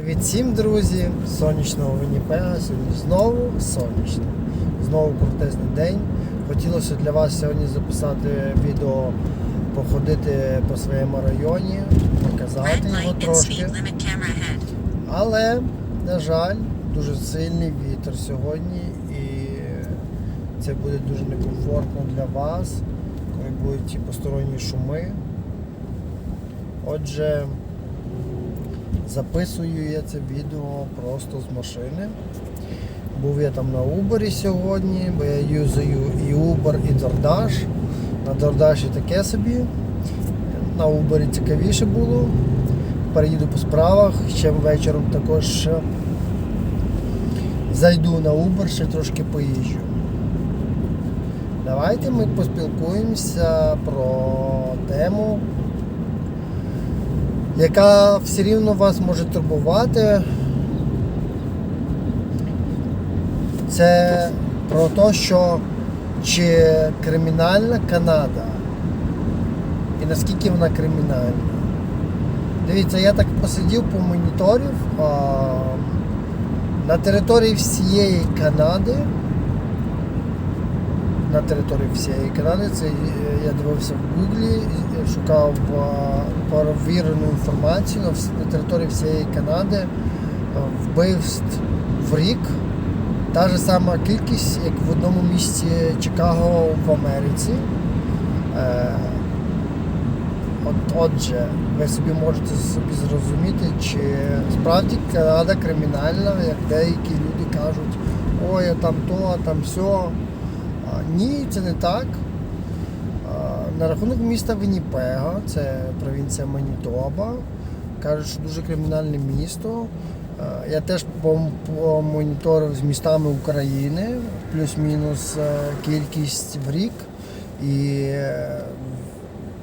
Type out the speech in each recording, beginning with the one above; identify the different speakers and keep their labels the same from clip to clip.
Speaker 1: Від всім, друзі, сонячного Вінніпега, сьогодні знову сонячно, знову крутезний день. Хотілося для вас сьогодні записати відео, походити по своєму районі, показати його трошки. Але, на жаль, дуже сильний вітер сьогодні і це буде дуже некомфортно для вас, коли будуть ті посторонні шуми. Отже, записую я це відео просто з машини. Був я там на Uber сьогодні, бо я юзаю і Uber, і DoorDash. На DoorDash таке собі. На Uber цікавіше було. Переїду по справах, ще вечором також зайду на Uber, ще трошки поїжджу. Давайте ми поспілкуємося про тему, яка все рівно вас може турбувати. Це про те, що чи кримінальна Канада і наскільки вона кримінальна. Дивіться, я так посидів, помоніторив. А, на території всієї Канади. На території всієї Канади, це я дивився в Гуглі, шукав перевірену інформацію на, території всієї Канади е, вбивств в рік. Та ж сама кількість, як в одному місті Чикаго в Америці. Е, От, отже, ви собі можете собі зрозуміти, чи справді Канада кримінальна, як деякі люди кажуть, ой, а там то, а там все. Ні, це не так. На рахунок міста Вінніпега, це провінція Манітоба, кажуть, що дуже кримінальне місто. Я теж помоніторив з містами України, плюс-мінус е, кількість в рік. І е,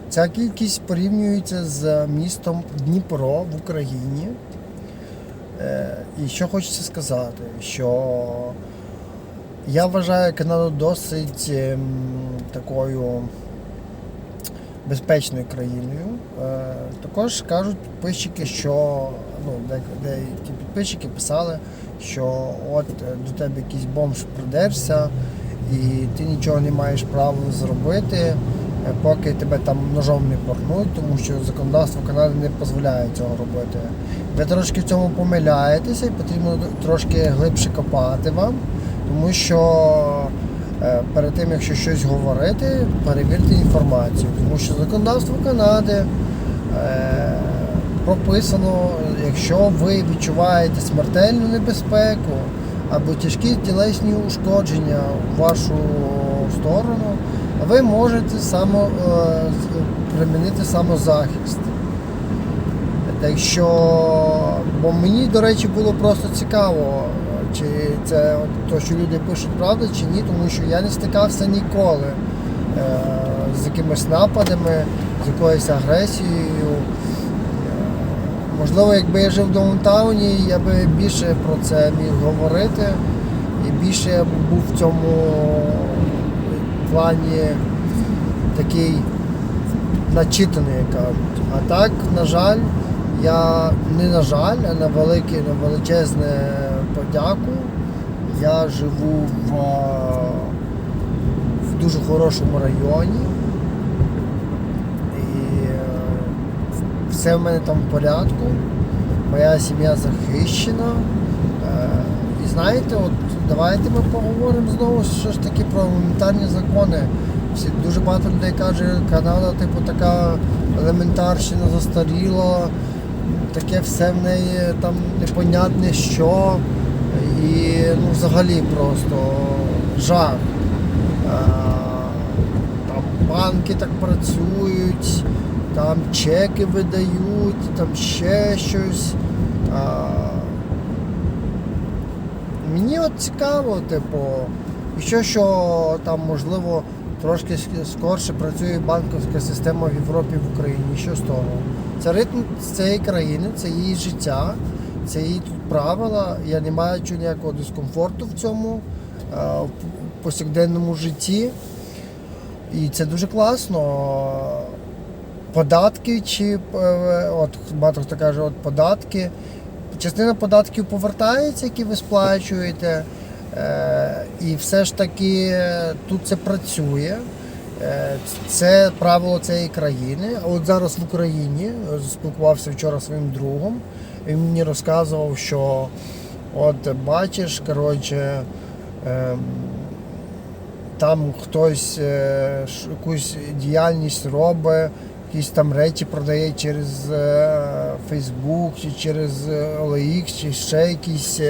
Speaker 1: Ця кількість порівнюється з містом Дніпро в Україні. Е, І що хочеться сказати, що я вважаю Канаду досить ем, такою безпечною країною. Е, Також кажуть підписчики, що ну, деякі підписчики писали, що от е, до тебе якийсь бомж придерся і ти нічого не маєш права зробити, е, поки тебе там ножом не порнуть, тому що законодавство Канади не дозволяє цього робити. Ви трошки в цьому помиляєтеся і потрібно трошки глибше копати вам, тому що перед тим, якщо щось говорити, перевірте інформацію, тому що законодавство Канади е, прописано, якщо ви відчуваєте смертельну небезпеку або тяжкі тілесні ушкодження в вашу сторону, ви можете само, е, примінити самозахист. Так що, бо мені, до речі, було просто цікаво, чи це то, що люди пишуть правда, чи ні, тому що я не стикався ніколи е, з якимись нападами, з якоюсь агресією. Е, Можливо, якби я жив в Даунтауні, я би більше про це міг говорити і більше я був в цьому плані такий начитаний, як кажуть. А так, на жаль, я не на жаль, а на велике, на величезне подяку. Я живу в, в дуже хорошому районі. І е, все в мене там в порядку. Моя сім'я захищена. Е, І знаєте, от давайте ми поговоримо знову що ж таки про елементарні закони. Всі, дуже багато людей каже, Канада, типу, така елементарщина застаріла, таке все в неї там непонятне що. І ну, взагалі просто жах. Е, Там банки так працюють, там чеки видають, там ще щось. А, Мені от цікаво, типу, що, що там можливо трошки скорше працює банківська система в Європі в Україні. Що з того? Це ритм цієї країни, це її життя, це її тут правила. Я не маю ніякого дискомфорту в цьому е, в повсякденному житті. І це дуже класно. Податки чи е, от багато хто каже, от податки. частина податків повертається, які ви сплачуєте. Е, і все ж таки тут це працює. Це правило цієї країни. От зараз в Україні спілкувався вчора своїм другом. Він мені розказував, що от бачиш, коротше, ем, там хтось е, якусь діяльність робить, якісь там речі продає через е, Facebook чи через е, OLX, чи ще якісь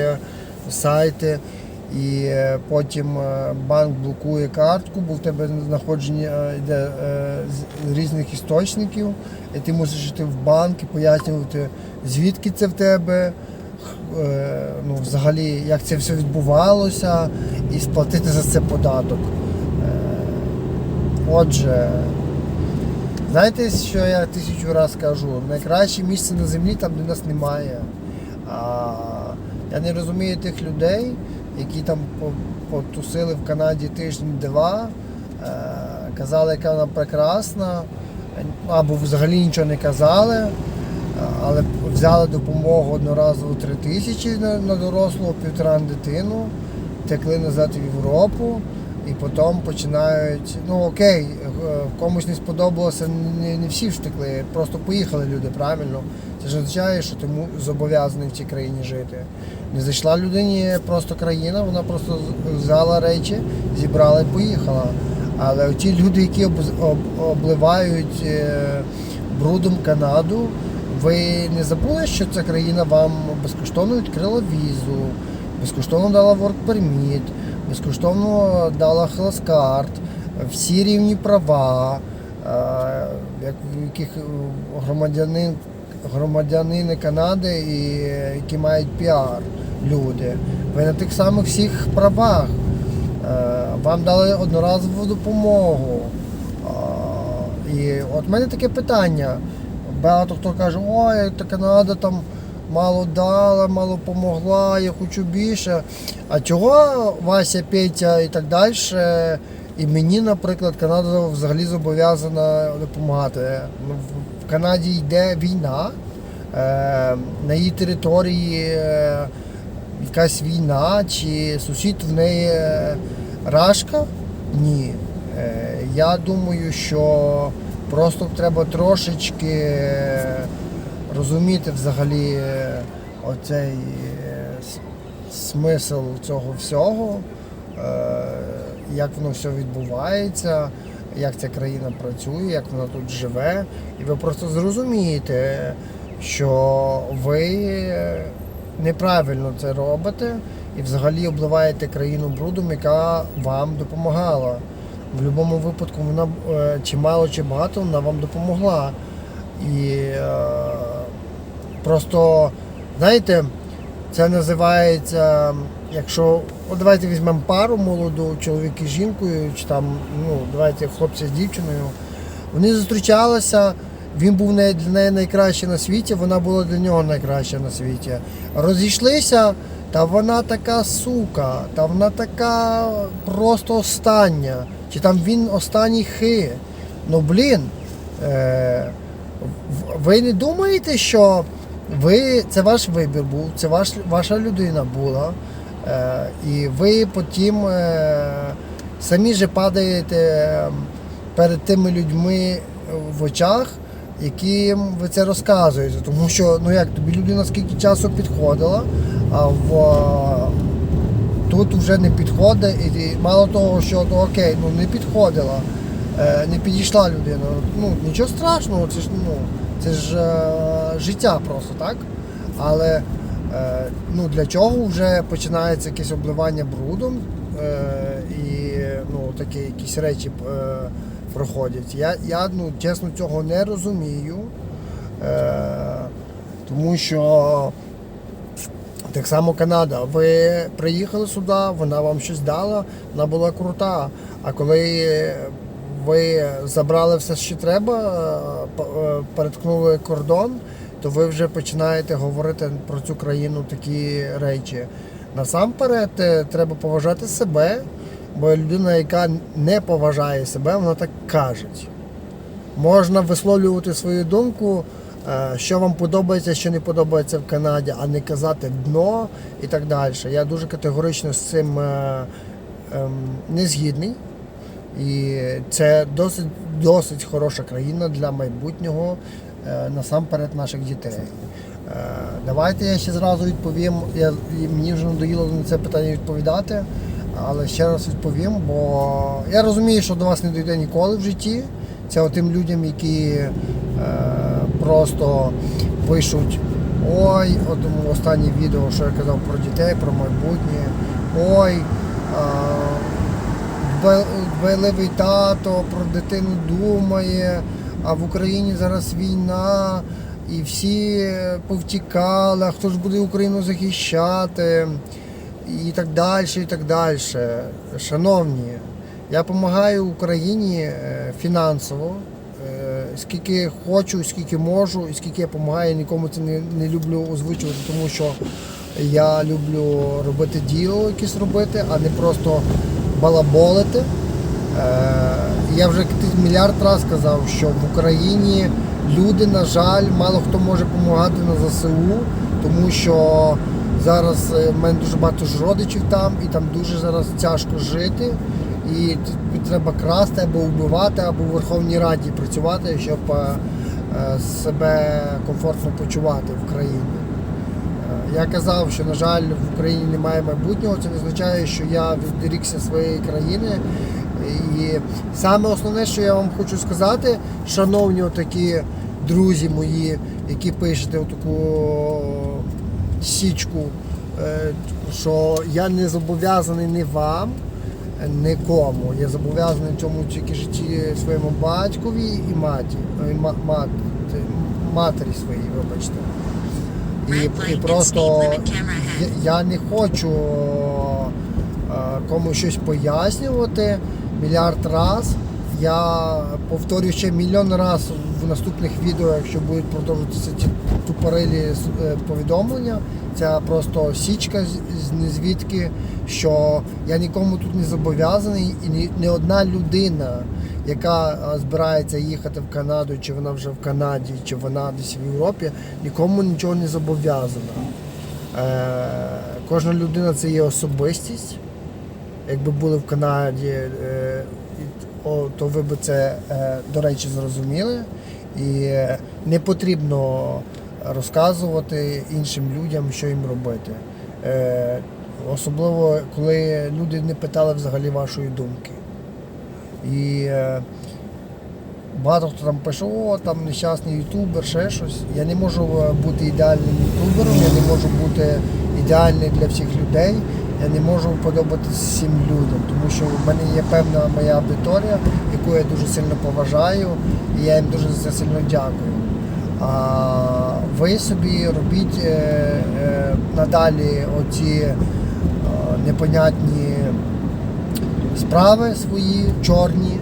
Speaker 1: сайти. І е, потім е, банк блокує картку, бо в тебе знаходження е, йде з різних істочників, і ти мусиш йти в банк і пояснювати, звідки це в тебе, ну, взагалі, як це все відбувалося, і сплатити за це податок. Отже, знаєте, що я тисячу разів кажу? Найкраще місце на землі там, де нас немає. А я не розумію тих людей, які там потусили в Канаді тиждень-два, е, казали, яка вона прекрасна, або взагалі нічого не казали, е, але взяли допомогу одноразово 3 тисячі на, дорослого, півтора на дитину, текли назад в Європу. І потім починають, ну окей, комусь не сподобалося, не, не всі втекли, просто поїхали люди, правильно. Це ж означає, що ти зобов'язаний в цій країні жити. Не зайшла людині просто країна, вона просто взяла речі, зібрала і поїхала. Але ті люди, які обливають е, брудом Канаду, ви не забули, що ця країна вам безкоштовно відкрила візу, безкоштовно дала work permit, безкоштовно дала хелскарт, всі рівні права, е, як яких е, громадянин, громадянини Канади, і, які мають піар люди. Ви на тих самих всіх правах. Е, Вам дали одноразову допомогу. І от в мене таке питання. Багато хто каже, ой, та Канада там мало дала, мало помогла, я хочу більше. А чого Вася, Петя і так далі? І мені, наприклад, Канада взагалі зобов'язана допомагати. Ну, в- Канаді йде війна, е, на її території е, якась війна, чи сусід в неї е, рашка? Ні. Я думаю, що просто треба трошечки розуміти взагалі оцей смисл цього всього, як воно все відбувається, як ця країна працює, як вона тут живе. І ви просто зрозумієте, що ви неправильно це робите і взагалі обливаєте країну брудом, яка вам допомагала. В будь-якому випадку вона е, чи мало, чи багато вона вам допомогла. І е, просто, знаєте, це називається, якщо от давайте візьмемо пару молоду, чоловік із жінкою, чи там, ну, давайте хлопця з дівчиною. Вони зустрічалися, він був для неї найкращий на світі, вона була для нього найкраща на світі. Розійшлися, та вона така сука, та вона така просто остання. Чи там він останній хи. Ну блін. Е, ви не думаєте, що ви, це ваш вибір був, це ваш, ваша людина була, і ви потім е, самі же падаєте перед тими людьми в очах, яким ви це розказуєте. Тому що, ну як тобі людина скільки часу підходила, а в тут вже не підходить, і мало того, що ну, окей, ну не підходила, е, не підійшла людина. Ну нічого страшного, це ж ну це ж е, життя просто так. Але е, ну для чого вже починається якесь обливання брудом е, і ну такі якісь речі е, проходять. Я, я ну чесно цього не розумію, е, тому що. Так само Канада. Ви приїхали сюди, вона вам щось дала, вона була крута. А коли ви забрали все, що треба, е, е, переткнули кордон, то ви вже починаєте говорити про цю країну такі речі. Насамперед е, треба поважати себе, бо людина, яка не поважає себе, вона так каже. Можна висловлювати свою думку, е, що вам подобається, що не подобається в Канаді, а не казати дно і так далі. Я дуже категорично з цим е, ем, не згідний. І це досить, досить хороша країна для майбутнього, насамперед наших дітей. Е, Давайте я ще зразу відповім. Я, мені вже надоїло на це питання відповідати, але ще раз відповім, бо я розумію, що до вас не дійде ніколи в житті. Це тим людям, які е, просто пишуть ой, от останнє відео, що я казав про дітей, про майбутнє. Ой, дбай- дбайливий тато про дитину думає, а в Україні зараз війна, і всі повтікали, а хто ж буде Україну захищати, і так далі, і так далі. Шановні, я допомагаю Україні е, фінансово, е, скільки хочу, скільки можу, і скільки я допомагаю, нікому це не, не люблю озвучувати, тому що я люблю робити діло якесь робити, а не просто балаболити. Е, Я вже мільярд разів сказав, що в Україні люди, на жаль, мало хто може допомагати на ЗСУ, тому що зараз е, в мене дуже багато родичів там, і там дуже зараз тяжко жити. І т- треба красти або вбивати, або в Верховній Раді працювати, щоб е, себе комфортно почувати в країні. Я казав, що, на жаль, в Україні немає майбутнього. Це не означає, що я відрікся своєї країни. І саме основне, що я вам хочу сказати, шановні такі друзі мої, які пишете таку січку, е, що я не зобов'язаний ні вам, нікому. Я зобов'язаний цьому тільки житті своєму батькові і маті, і мат- матері своїй, вибачте. І, і просто я, я не хочу е, комусь щось пояснювати мільярд раз. Я повторюю ще мільйон раз в наступних відео, якщо будуть продовжуватися ці тупорилі е, повідомлення. Це просто січка з- з незвідки, що я нікому тут не зобов'язаний, і ні, одна людина, яка збирається їхати в Канаду, чи вона вже в Канаді, чи вона десь в Європі, нікому нічого не зобов'язана. Е, кожна людина це є особистість. Якби були в Канаді, е, то ви б це, е, до речі, зрозуміли. І е, не потрібно розказувати іншим людям, що їм робити. Е, Особливо, коли люди не питали взагалі вашої думки. І багато хто там пише, о, там нещасний ютубер, ще щось. Я не можу бути ідеальним ютубером, я не можу бути ідеальним для всіх людей. Я не можу подобатися всім людям, тому що в мене є певна моя аудиторія, яку я дуже сильно поважаю, і я їм дуже за сильно дякую. А ви собі робіть е, е, надалі оці е, непонятні справи свої, чорні,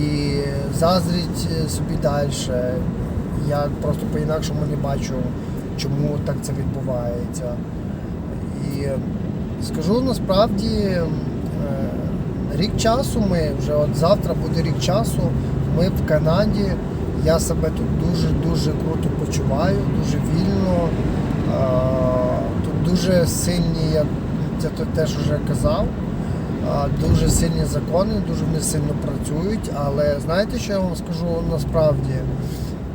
Speaker 1: і заздріть собі далі. Я просто по-інакшому не бачу, чому так це відбувається. І скажу насправді, е, рік часу ми вже от завтра буде рік часу. Ми в Канаді. Я себе тут дуже-дуже круто почуваю, дуже вільно. Тут дуже сильні, я це теж вже казав. Дуже сильні закони, дуже вони сильно працюють. Але знаєте, що я вам скажу насправді?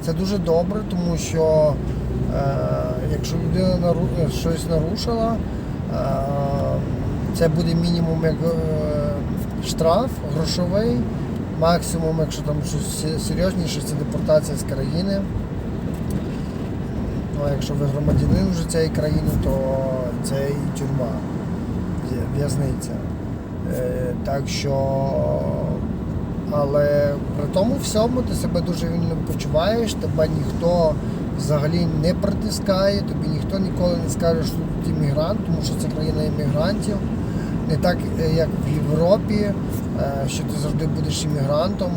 Speaker 1: Це дуже добре, тому що е, якщо людина е, щось нарушила, це буде мінімум як е, штраф грошовий, максимум, якщо там щось серйозніше, це депортація з країни. Ну, а якщо ви громадянин вже цієї країни, то це і тюрма, в'язниця. Е, так що, але при тому всьому ти себе дуже вільно почуваєш, тебе ніхто взагалі не притискає, тобі ніхто ніколи не скаже, що ти іммігрант, тому що це країна іммігрантів. Не так, е, як в Європі, е, що ти завжди будеш іммігрантом.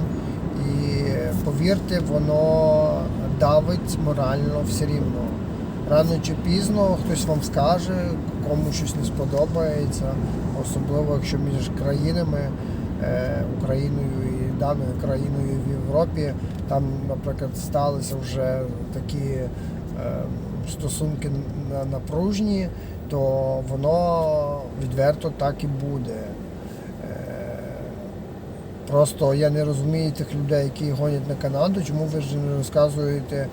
Speaker 1: І повірте, воно давить морально все рівно. Рано чи пізно хтось вам скаже, кому щось не сподобається, особливо якщо між країнами, е, Україною і даною країною в Європі там, наприклад, сталися вже такі е, стосунки на- напружні, то воно відверто так і буде. Е, Просто я не розумію тих людей, які гонять на Канаду, чому ви ж не розказуєте,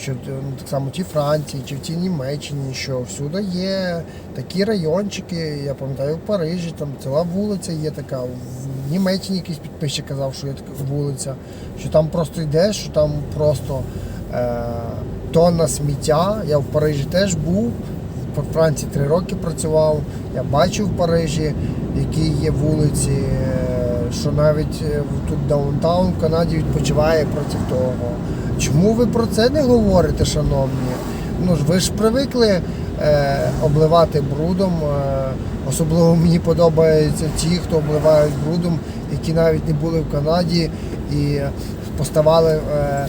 Speaker 1: що ну, так само в тій Франції чи в тій Німеччині, що всюди є такі райончики, я пам'ятаю, в Парижі там ціла вулиця є така. В Німеччині якийсь підписчик казав, що є така вулиця, що там просто йдеш, що там просто е, тонна сміття. Я в Парижі теж був, в Франції три роки працював. Я бачив в Парижі, які є вулиці, е, що навіть е, тут даунтаун в Канаді відпочиває проти того. Чому ви про це не говорите, шановні? Ну ж ви ж привикли е, обливати брудом. Е, особливо мені подобаються ті, хто обливають брудом, які навіть не були в Канаді і поставали е,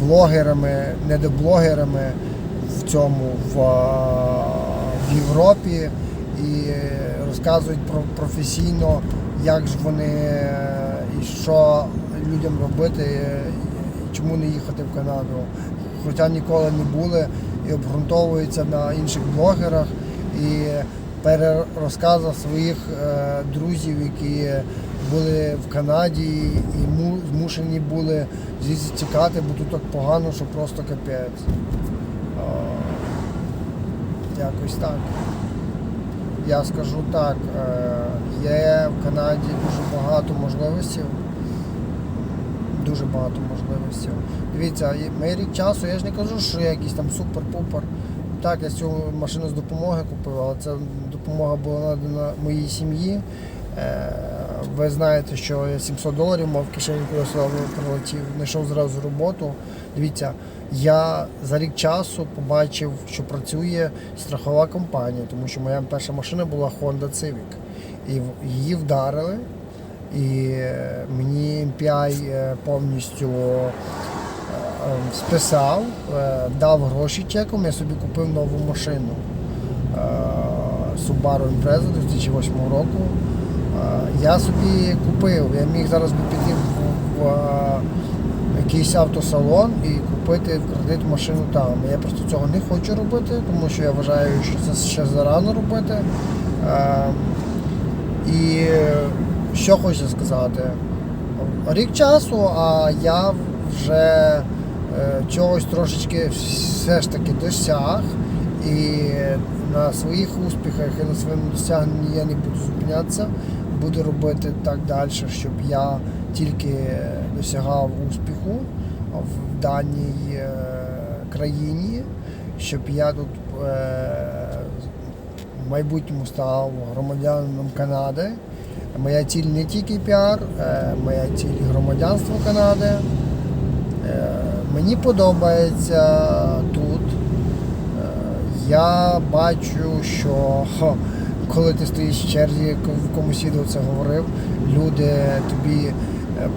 Speaker 1: блогерами, недоблогерами цьому в, в Європі і розказують про професійно, як ж вони е, і що людям робити, е, і чому не їхати в Канаду. Хоча ніколи не були і обґрунтовуються на інших блогерах і перерозказах своїх е, друзів, які були в Канаді і му- змушені були звідси тікати, бо тут так погано, що просто капець. Якось так. Я скажу так, е, є в Канаді дуже багато можливостей. Дуже багато можливостей. Дивіться, ми рік часу, я ж не кажу, що я якийсь там супер-пупер. Так, я цю машину з допомоги купив, але ця допомога була надана моїй сім'ї. Е, Ви знаєте, що я 700 доларів мав в кишені, коли сюди прилетів, знайшов зразу роботу. Дивіться, я за рік часу побачив, що працює страхова компанія, тому що моя перша машина була Honda Civic. І її вдарили, і е, мені MPI е, повністю е, е, списав, дав гроші чеком, я собі купив нову машину. Subaru Impreza 2008 року. Я собі купив, я міг зараз би піти в, якийсь автосалон і купити в кредит машину там. Я просто цього не хочу робити, тому що я вважаю, що це ще зарано робити. Е, І що хочу сказати, рік часу, а я вже е, чогось трошечки все ж таки досяг. І на своїх успіхах і на своєму досягненні я не буду зупинятися. Буду робити так далі, щоб я тільки досягав успіху в даній е, країні, щоб я тут е, в майбутньому став громадянином Канади. Моя ціль не тільки піар, е, моя ціль громадянство Канади. Мені подобається тут. Я бачу, що коли ти стоїш в черзі, в комусь відео це говорив, люди тобі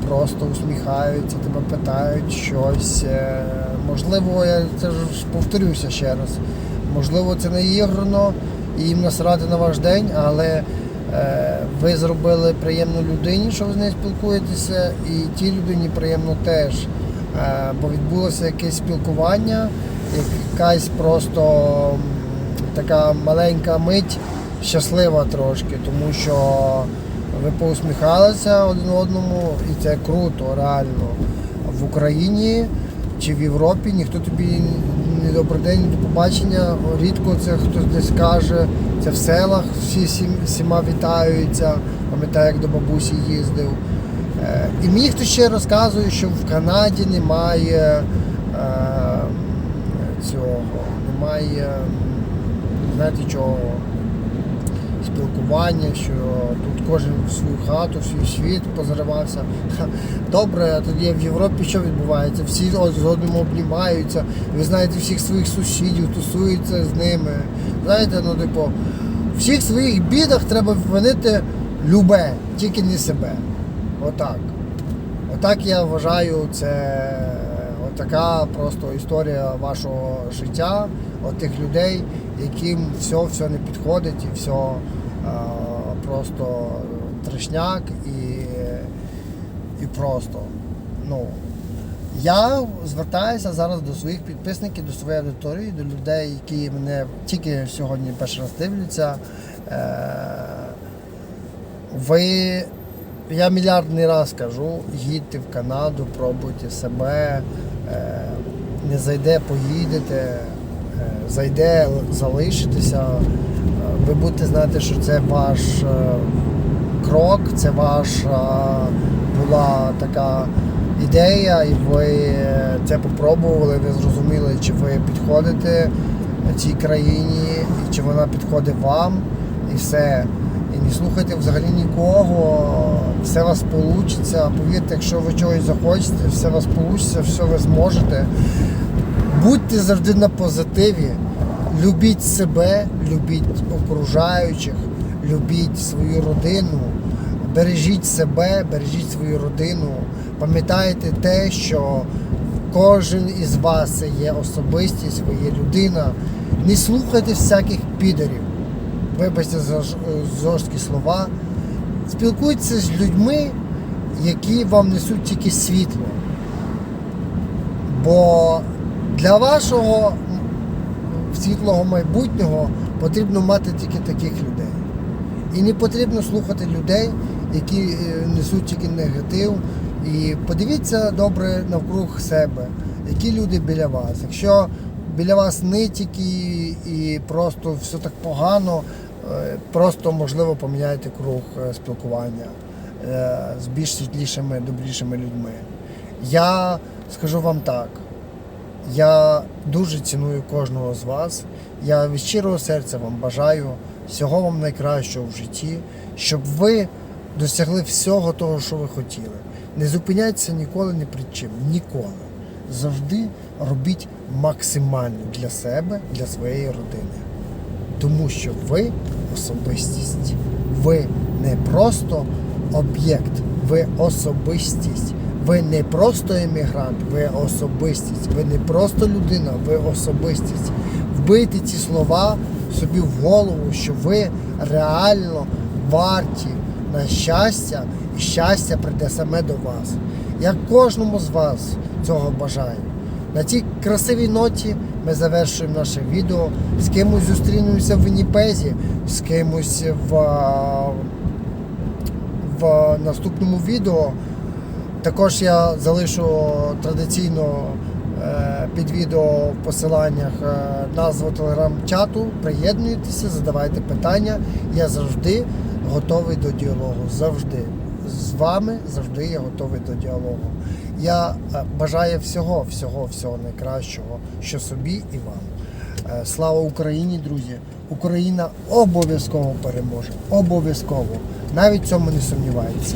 Speaker 1: просто усміхаються, тебе питають щось. Е, Можливо, я це ж повторюся ще раз. Можливо, це не іграно і їм насрати на ваш день, але е, ви зробили приємно людині, що ви з нею спілкуєтеся, і тій людині приємно теж. Е, бо відбулося якесь спілкування, якась просто така маленька мить, щаслива трошки, тому що ви поусміхалися один одному, і це круто, реально. В Україні чи в Європі ніхто тобі не добрий день, не до побачення. Рідко це хтось десь каже. Це в селах всі всім- всіма вітаються. Пам'ятаю, як до бабусі їздив. Е, І мені хтось ще розказує, що в Канаді немає е, цього, немає, знаєте чого, спілкування, що тут кожен в свою хату, в свій світ позривався. Добре, тоді в Європі що відбувається? Всі з одним обнімаються, ви знаєте всіх своїх сусідів, тусуються з ними. Знаєте, ну типу, всіх своїх бідах треба винити любе, тільки не себе. Отак. Отак я вважаю, це отака просто історія вашого життя, от тих людей, яким все, все не підходить і все просто трешняк і, і просто. Ну, Я звертаюся зараз до своїх підписників, до своєї аудиторії, до людей, які мене тільки сьогодні перший раз дивляться. Е, Ви, я мільярдний раз кажу, їдьте в Канаду, пробуйте себе, е, не зайде, поїдете, е, зайде, залишитеся. Ви будете знати, що це ваш е, крок, це ваша була така ідея, і ви це попробували, ви зрозуміли, чи ви підходите цій країні, і чи вона підходить вам, і все. І не слухайте взагалі нікого, все у вас вийде. Повірте, якщо ви чогось захочете, все у вас вийде, все ви зможете. Будьте завжди на позитиві, любіть себе, любіть окружаючих, любіть свою родину, бережіть себе, бережіть свою родину. Пам'ятайте те, що кожен із вас є особистість, ви є людина. Не слухайте всяких підерів. Вибачте за жорсткі слова. Спілкуйтеся з людьми, які вам несуть тільки світло. Бо для вашого світлого майбутнього потрібно мати тільки таких людей. І не потрібно слухати людей, які е, несуть тільки негатив. І подивіться добре навкруг себе, які люди біля вас. Якщо біля вас нитики і просто все так погано, е, просто можливо поміняйте круг е, спілкування з більш світлішими, добрішими людьми. Я скажу вам так. Я дуже ціную кожного з вас. Я від щирого серця вам бажаю всього вам найкращого в житті, щоб ви досягли всього того, що ви хотіли. Не зупиняйтеся ніколи ні при чим. Ніколи. Завжди робіть максимально для себе, для своєї родини. Тому що ви особистість. Ви не просто об'єкт, ви особистість. Ви не просто емігрант, ви особистість. Ви не просто людина, ви особистість. Вбийте ці слова собі в голову, що ви реально варті на щастя, і щастя прийде саме до вас. Я кожному з вас цього бажаю. На цій красивій ноті ми завершуємо наше відео. З кимось зустрінемося в Вінніпезі, з кимось в, в наступному відео. Також я залишу традиційно е, під відео в посиланнях е, назву телеграм-чату. Приєднуйтеся, задавайте питання. Я завжди готовий до діалогу. Завжди. З вами завжди я готовий до діалогу. Я е, бажаю всього, всього, всього найкращого, що собі і вам. Слава Україні, друзі! Україна обов'язково переможе. Обов'язково. Навіть в цьому не сумнівається.